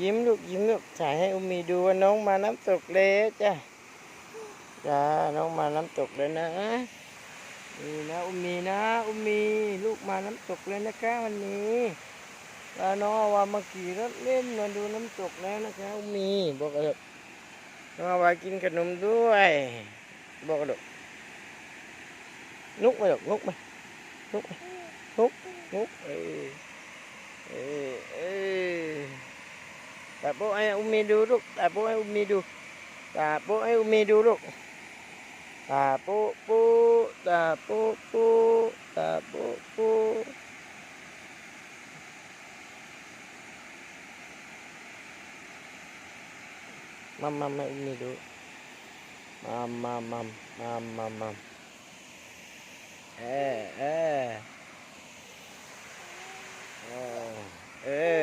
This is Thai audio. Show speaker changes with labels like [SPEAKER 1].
[SPEAKER 1] ยิ้มลูกยิ้มลูกถ่ายให้อุมีดูว่าน้องมาน้ำตกแล้วจ้ะจ้าน้องมาน้ำตกเลยนะนี่นะอุมีนะ อุมีลูกมาน้ำตกเลยนะคะวันนี้แล้วน้องเอาวามาขี่รถเล่นมาดูน้ำตกแล้วนะคะอุมีบอกกระดกน้องอาวากินขนมด้วยบอกกระดกนุกมาดกนุกมานุกมานุกนุกเออเออ tapo'ay du tapo'ay umidu, tapo'ay umidurok. Tapo po, tapo po, tapo po. Mam mam mam umidurok. Mam mam mam mam mam mam. Eh eh. Oh eh.